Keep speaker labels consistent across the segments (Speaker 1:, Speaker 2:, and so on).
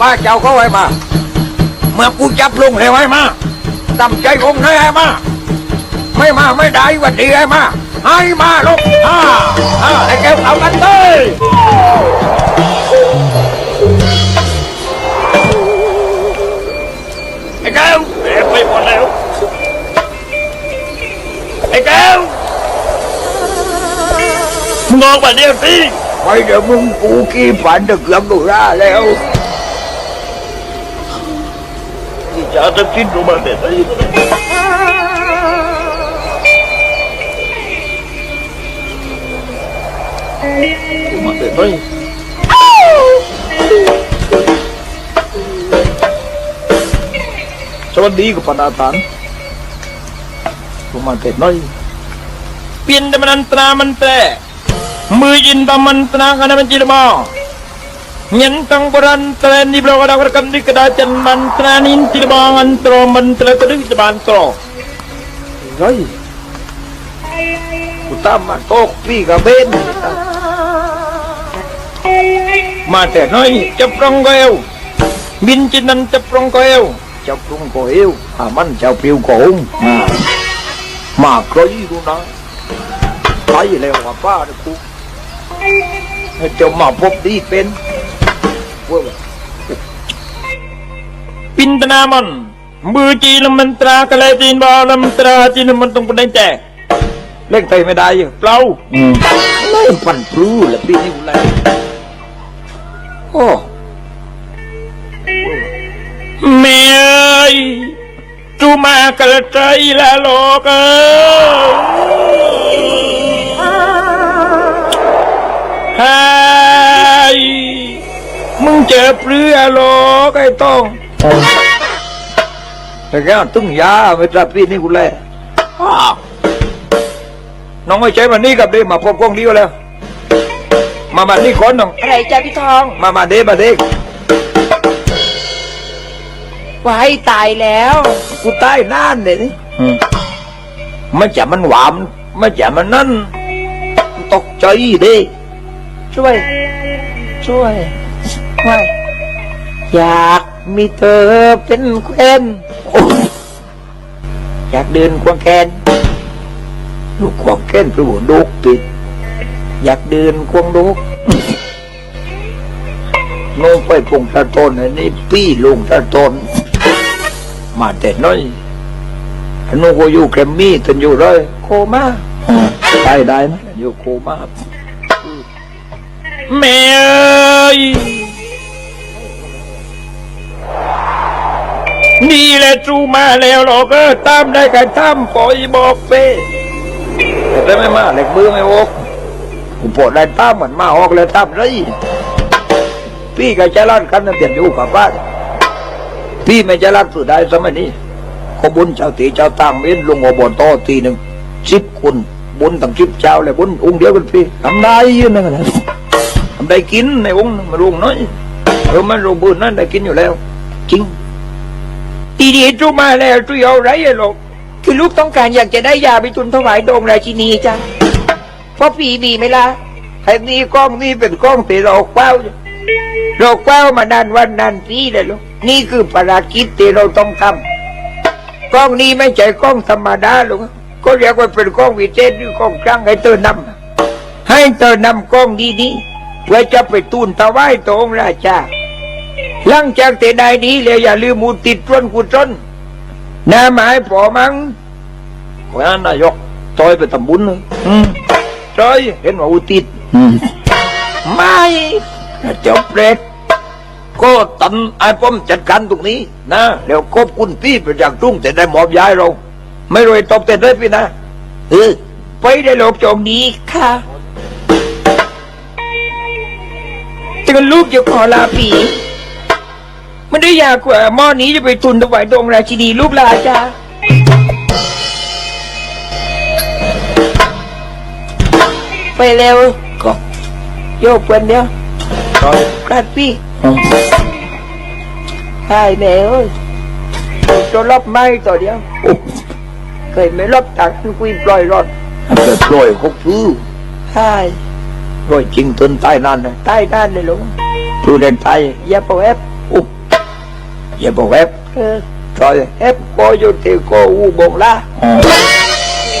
Speaker 1: ป้าเจ้าเขาไว้มา เมื่อกูจับลุงให้ไว้มาตำใจองค์ให้ไอ้มา ไม่มาไม่ได้วันดีไอ้มาให้มาลูกฮ่าฮ่าไอ้แก้วเอากันเลยไอ้แก้วเอ็ไปหมดแล้วไอ้แก้วมึงออกมาเดี๋ยวสิไปเดี๋ยวมึงกูกี่ฝันจะเกือดูร่าแล้วที่จะจะกินดูมาเด็ดเลยมาเด็ดเลยสวั Kağıda bir numara dedi. Numara dedi. Coba di kepadatan. Rumah Tenoy.
Speaker 2: Pindah menentera menteri. Mujin pementera karena mencari mau. Nyentang perantra di bawah ada rekam di kedacan mantra nintil bangan tro mantra kedui di mantro
Speaker 1: เฮ้ยกูตามมาโตกพี่กับเบน
Speaker 2: Mate noi ceprong goeu Bin cinan ceprong goeu
Speaker 1: เจ้าปรุงก็เอวอามันเจ้าปิวก็หงม പിന്തനാമൻ മുജീലം മന്ത്ര കലേതീൻ ബാലമന്ത്ര ചിനമൻ തൊങ് പടേ ചേ លេងទៅមិនដែរផ្លូវនៅប៉ាន់ព្រូលពីនេះឡើយអូមេអើយ
Speaker 2: ទូមកលត្រៃឡាលោកអើហា
Speaker 1: เจ็
Speaker 2: บเรือโลกไอ้ต้อง
Speaker 1: แต่แกตึ้งยาไม่ตราปีนี้กูไล่อ้าวน้องไม่ใช่มันนี่กับเด้มาพบกล้องเดียวแล้ว มามานี่คนน้อง
Speaker 3: อะไรจ้าพี่ทอง
Speaker 1: มามาเด้มาเด้
Speaker 3: วายตายแล้ว
Speaker 1: กูตายนานเลยนี่ไม่จะมันหวานไม่จะมันนั่นตกใจเด้
Speaker 3: ช่วย ช่วย ช่วยอยากมีเธอเป็นแควน
Speaker 1: โอ้ยอยากเดินควงแขนลูกควงแขนคือหัวลูกปิด อยากเดินควงลูกโน้ไปปงตะตนอันนี้ปี้ลงตะตนมาแต่น้อยอันนู้นก็อยู่แกรมมี่ตันอยู่เลย
Speaker 3: โคม่า
Speaker 1: ได้ได้นะอยู่โคม่า
Speaker 2: Mẹ ơi Ni là chu ma leo lọ cơ Tam đây cả tam phổi bọt bê
Speaker 1: แต่ได้ไม่มาเล็กมือไม่อกกูปวดได้ตามเหมือนมาออกเลยตามเลยพี่กับจรัดกันนั่นเตียนอยู่กับบ้านพี่ไม่จะรัดสุดได้สมัยนี้ขบุญเจ้าตีเจ้าตั้งเว้นลงอบอลโตตีหนึ่งสิบคนบุญตั้งสิบเจ้าเลยบุญองค์เดียวกันพี่ทำได้ยืนนั่นกันทำได้กินในองค์มาลงน้อยเออมันลงบุญนั่นได้กินอยู่แล้ว จริง
Speaker 3: ดีดีๆจูมาแล้วจูเอาไรอะลูกคือลูกต้องการอยากจะได้ยาไปทุนถวายโดงราชินีจ้ะเพราะปีมีไหมล่ะ
Speaker 1: ไอ้นี่กล้องนี่เป็นกล้องที่เราเป้าเราเป้ามานานวันนานปีเลยลูกนี่คือภารกิจที่เราต้องทำกล้องนี้ไม่ใช่กล้องธรรมดาลูกก็เรียกว่าเป็นกล้องวิเศษหรือกล้องกลางให้เธอนำให้เธอนำกล้องดีนี้เพื่อจะไปตูนถวายตวองราชา หลังจากเตได้นี้แล้วอย่าลืมมูติดต้นกุศลน้าหมายพอมั้งขอให้นายกจอยไปทำบุญเลยอืมจอยเห็นว่าอุติดไม่เจ้าเปรตก็ตันไอ้ป้อมจัดการตรงนี้นะแล้วคบคุณพี่ไปจากทุ่งแต่ได้หมอบย้ายเรา ไม่รวยตบเต็ดเลยพี่นะเออไปได้โลกจงนี้
Speaker 3: ค่ะแต่ก็ลูกจะขอลาปี มันได้ยากกว่าหม้อนี้จะไปทุนถวายดวงราชินีลูกลาจ้าไปเร็ว
Speaker 1: ก็
Speaker 3: โยกเพื่อนเดียว
Speaker 1: จอย
Speaker 3: กลัดพี่ใช่แม่เอ้ยจะรอบไม้ต่อเดียว
Speaker 1: โอ้
Speaker 3: เคยไม่รอบตักมันคุยปล่อยรอด
Speaker 1: เกิดปล่อยเขาซื้อ
Speaker 3: ใช่
Speaker 1: ปล่อยจริงจนตายนานเลย
Speaker 3: ใต้ด้านเลยลุง
Speaker 1: ดูเด่นตาย
Speaker 3: อย่าเปาแอบ
Speaker 1: ออุ๊บอย่าบอกแอปซอยแอปโกโยเตโกอูบงลา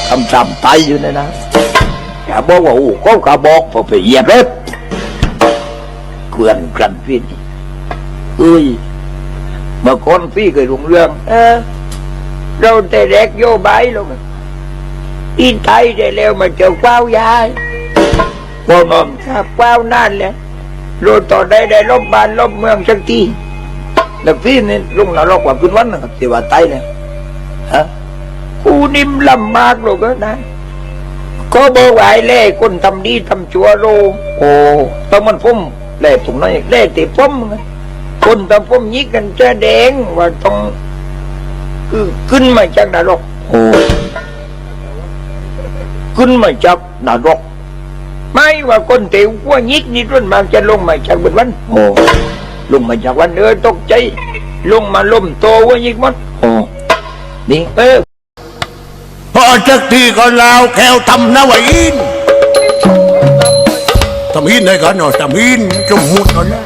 Speaker 1: คำจำไตอยู่เนี่ยนะอย่าบอกว่าอูก็กระบอกพอไปเหยียบแอปเกลื่อนกลั่นพี่นี่เอ้ยเมื่อก่อนพี่เคยรุ่งเรื่องเออเราแต่แรกโยบายลงอินไทยได้แล้วมาเจอเป้ายายพอนอนครับเป้านานแล้วเราต่อได้ได้ลบบานลบเมืองสักที แล้วพี่นี่ลุงนรกกว่าขึ้นวันนะครับที่ว่าไตเนี่ยฮะกูนิ่มลำมากลูกเอ้ยนะก็บอกว่าไอ้เล่คนทำดีทำชั่วโลโอ้ต้องมันพุ่มเล่ถุงน้อยเล่ตีพุ่มคนทำพุ่มยิกกันจะแดงว่าต้องคือขึ้นมาจากนรกโอ้ขึ้นมาจากนรกไม่ว่าคนเตวว่ายิกนี่รุ่นมาจะลงมาจากบนวันโอ้ ลงมาจากวันเออตกใจ ลงมาล้มโตว่ายิกหมันโอ้นี่เออ
Speaker 4: พอจักทีก็ลาวแควทำนะวะอินทำอินให้กันหน่อยทำอินจมมุดหน่อยนะ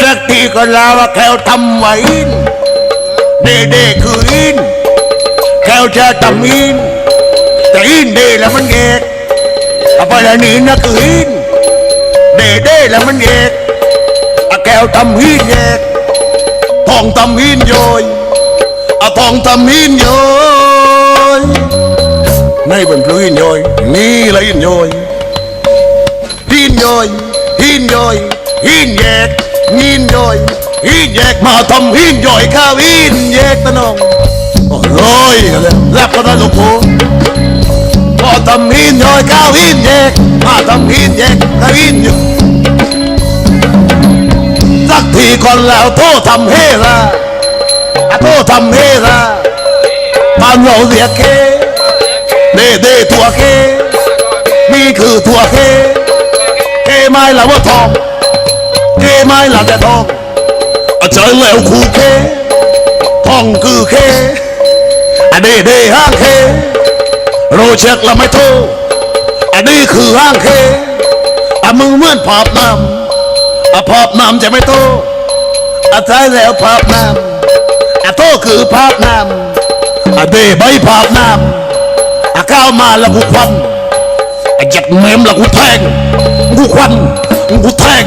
Speaker 4: จักทีก็ลาวแควทำวะอินเดเดคืออินแควจะทำอินแต่อินเดแล้วมันเอกอะไรนี่นะคืออินเดเดแล้วมันเอก แก้วทำหินแยกทองทำหินย่อยอะทองทำหินย่อยในบนพลุยย่อยยนี่ละหิย่อยหินย่อยหินย่อยหินแยกหินย่อยหินแยกมาทำหินย่อยข้าวหินแยกตะนองโอ้ยแล้วก็ได้ลูกผัวก็ทำหินโอยข้าวหินแยกมาทำหินแยกข้าวหินโยย ra à thô thầm hê ra bàn lộ việc kê เด้เด้ตัวเคนี่คือตัวเคเคไม้ละว่าทองเคไม้ละแต่ทองเจอแล้วคู่เคทองคือเคอะเดเดห้างเคโรเช็คละไม่โทอันนี้คือห้างเคอะมึงเหมือนภาพน้ำอะภาพน้ำจะไม่โท อะใช่แล้วภาพน้ำอะโทคือภาพน้ำอะเดใบภาพน้ำอาก้าวมาแล้วกูควันไอ้ยัดเมมแล้วกูแทงกูควันกูแทง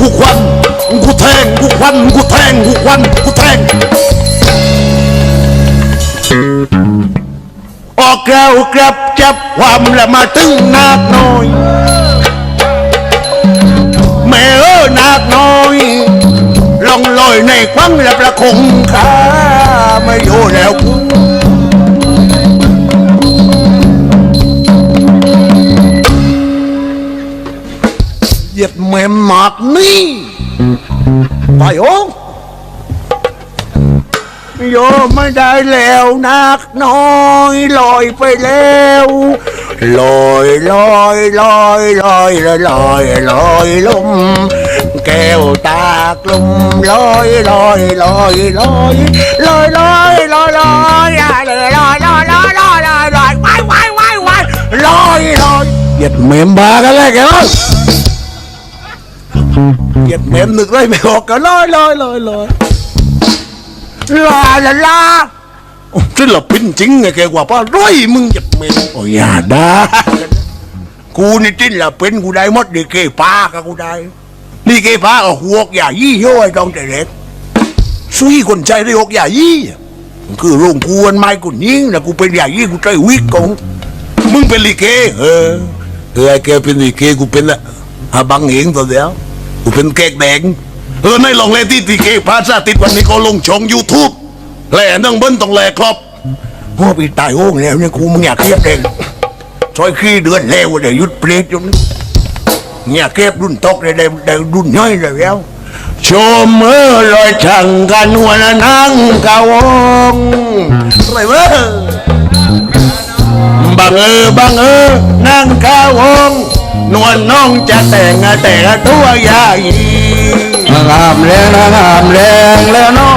Speaker 4: กูควันกูแทงกูควันกูแทงกูควันกูแทงออกแล้วกลับจับความละมาตึงนาคน้อยแม่เออนาคน้อย ลองลอยในควังและประคงขาไม่อยู่แล้วเหยียดแม่หมากนี่ไปโอ้โยไม่ได้แล้วนักน้อยลอยไปแล้วลอยลอยลอยลอยลอยลอยลอยลม แก้วตากลมลอยลอยลอยลอยลอยลอยลอยลอยลอยลอยลอยลอยลอยลอยลอยลอยว้ายว้ายว้ายว้ายลอยลอยเหยียดแม่บากันเลยแกเนาะเก็บเมมนึกได้ไม่ออกก็ลอยลอยลอยลอยลาลาลาศิลปินจริงไงแกว่าป้าร้อยมึงเก็บเมมโอ้ยอย่าด่ากูนี่ศิลปินกูได้หมดดีเกป้าก็กูได้ นี่เกป้าก็หวกอย่ายี่ย้อ้ดองแต่เล็กซุยคนใจได้หกอย่ายี่มันคือโรงกวนไม้กูยิงนะกูเป็นอย่ายี่กูใจวิกกงมึงเป็นลิเกเออเออไอ้แกเป็นลิเกกูเป็นละหาบังเองตัวเดียวกูเป็นแกกแดงเออในลองเล่นที่ทีเกพาซาติดวันนี้ก็ลงช่องยูทูบแหล่นั่งเบิ้ลต้องแหล่ครับโอ้ปีตายโอ้งแล้วเนี่ยกูมึงอยากเทียบเองซอยขี้เดือนแล้วเดี๋ยวหยุดเปรตจน เนี่ยเก็บรุ่นตกเลยได้ได้รุ่นย่อยเลยแล้วชมเออลอยช่างกันวันนั่งกะวงอะไรเว้ยบังเออบังเออนั่งข้าวง นวลน้องจะแต่งแต่ตัวใหญ่
Speaker 2: งามแรงนะงามแรงแล้วน้อง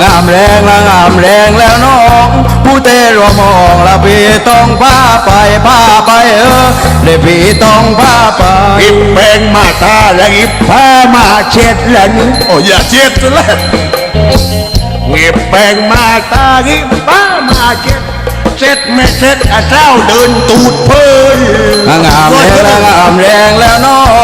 Speaker 2: งามแรงนะงามแรงแล้วน้องผู้
Speaker 5: ผู้ เตรวมองละพี่ต้องพาไปพาไปเออเดี๋ยวพี่ต้องพาไป
Speaker 4: อิบแปงมาตาแล้วอิบผ้ามาเช็ดแล้วนี่โอ้อย่าเช็ดซะแล้วเงียบแปงมาตาอิบผ้ามาเช็ดเช็ดไม่เช็ดอาเจ้าเดินตูดเพิ่น
Speaker 5: งามแรงแล้วงามแรงแล้วน้อง
Speaker 4: เช็ด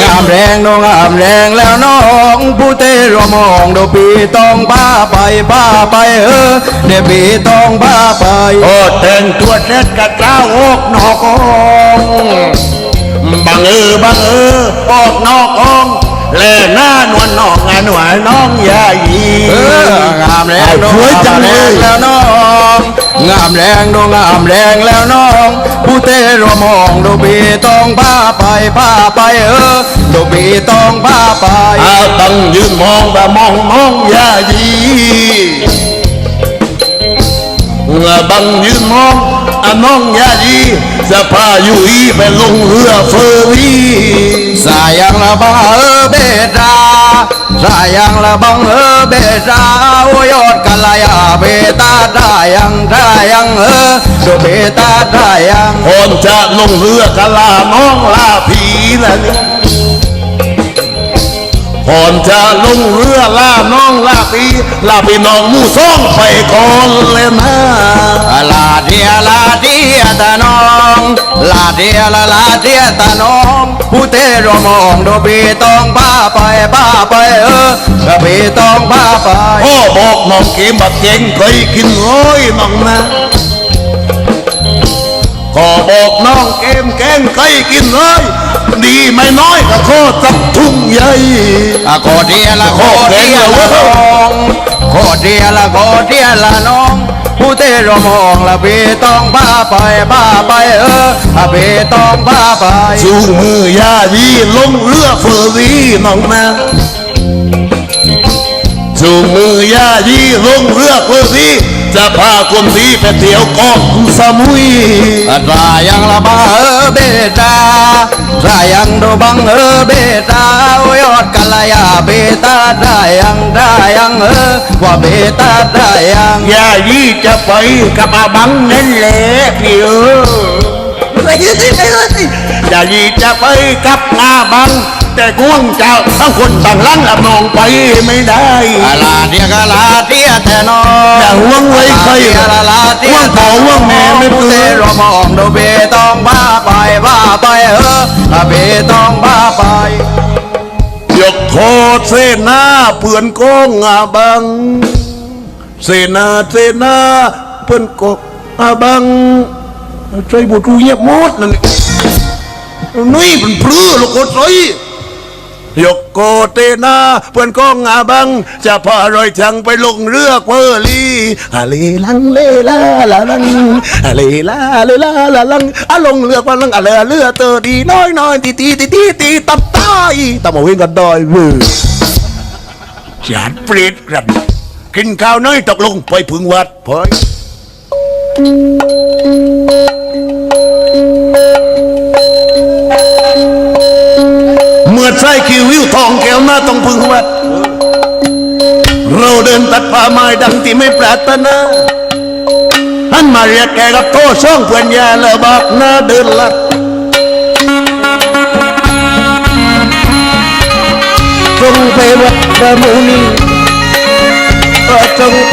Speaker 5: งามแรงน้องงามแรงแล้วน้องผู้เตรวมองเดี๋ยวพี่ต้องพาไปพาไปเออเดี๋ยวพี่ต้องพาไป
Speaker 4: โอ้แต่งตัวเช็ดกระเจ้าออกนอกห้องบังเออบังเออออกนอกห้องแลหน้านวลนอกงานหวายน้องยายี
Speaker 5: เอองามแรงน้อง
Speaker 4: สวยจัง
Speaker 5: งาม
Speaker 4: เล
Speaker 5: แรง
Speaker 4: ย
Speaker 5: แล้วน้อง งามแรงน้องงามแรงแล้วน้อง ผู้เตรวมองเดี๋ยวพี่ต้องพาไปพาไปเออเดี๋ยวพี่ต้องพาไป
Speaker 4: เอาตั้งยืนมองแต่มองน้องยายีเงาบังยืนมองอะน้องยายีจะพาอยู่อีไปลงเรือเฟอร์รี่
Speaker 5: สายังละบังเออเบตาสายังละบังเออเบตาโอยอดกัลยา เบตาได้ยังได้ยังเออเดี๋ยวเบตาได้ยัง
Speaker 4: คนจะลงเรือกะลาน้องลาผีนะนี่ คนจะลงเรือล่าน้องล่าผีล่าพี่น้องมู่ซ่องไปก่อนเลยนะ
Speaker 5: ลาเดียลาเดียตาน้องลาเดียลาลาเดียตาน้องผู้เตรมองดูบีต้องพาไปพาไปเออกระบีต้องพาไป
Speaker 4: พ่อบอกน้องเกมบักเก่งเคยกินร้อยน้องนะก็บอกน้องเกมแกงเคยกินร้อยดีไม่น้อยก็โคตรจับทุ่งใหญ่
Speaker 5: โคเดียละโคเดียละน้องโคเดียละโคเดียละน้อง ผู้เตรมองละบีต้องพาไปพาไปเอออะบีต้องพาไป
Speaker 4: จูงมือยายีลงเรือเฟอร์รี่น้องนะจูงมือยายีลงเรือเฟอร์รี่จะพาคนดีไปเที่ยวเกาะสมุย
Speaker 5: สายังละบังเออเบตาสายังดูบังเออเบตา โอยอดกัลยาเบตาได้ยังได้ยังเออว่าเบตาได้ยัง
Speaker 4: ยายีจะไปกับอาบังนั่นแหละพี่เออยายีจะไปกับอาบังแต่กวงเจ้าทั้งคนต่างหลังละมองไปไม่ได้
Speaker 5: อะลาเดียกะลาเดียแต่นอ
Speaker 4: อย่าห่วงไว้ใคร
Speaker 5: เดียละลาเดีย
Speaker 4: ห่วงพ่อห่วงแม่ไม่
Speaker 5: ผู้
Speaker 4: เปื้
Speaker 5: เต
Speaker 4: อน
Speaker 5: รมองดูเบต้องบ้าไปบ้าไปเออเบต้องบ้าไป
Speaker 4: ยกโทษเสนาเปื่อนกองอาบัง เสนาเสนาเปื่อนกองอาบังใจบุตรเงียบมดนั่นนี่นี่เป็นพลื้อลูกโคตรยยกโกเตนาเพื่อนกองอาบัง จะพารอยจังไปลงเรือเวอรีอะเลลังเลลาลาลังอะเลลาเลลาลาลังอะลงเรือกันลังอะเลเรือเตอดีน้อยน้อยตีตีตีตีตีตับ ตายตับมาวิ่งกันดอยเวอร์จานเปรตครับ กินข้าวน้อยตกลงไปพึงวัดพอยเมื่อใช้คิววิวทองแก้วหน้าต้องพึงวัด เราเดินตัดผ้าไม้ดังที่ไม่ปรารถนาท่านมาเรียกแกกับโตช่องเพื่อนยาแล้วบอกหน้าเดินลัด จงไป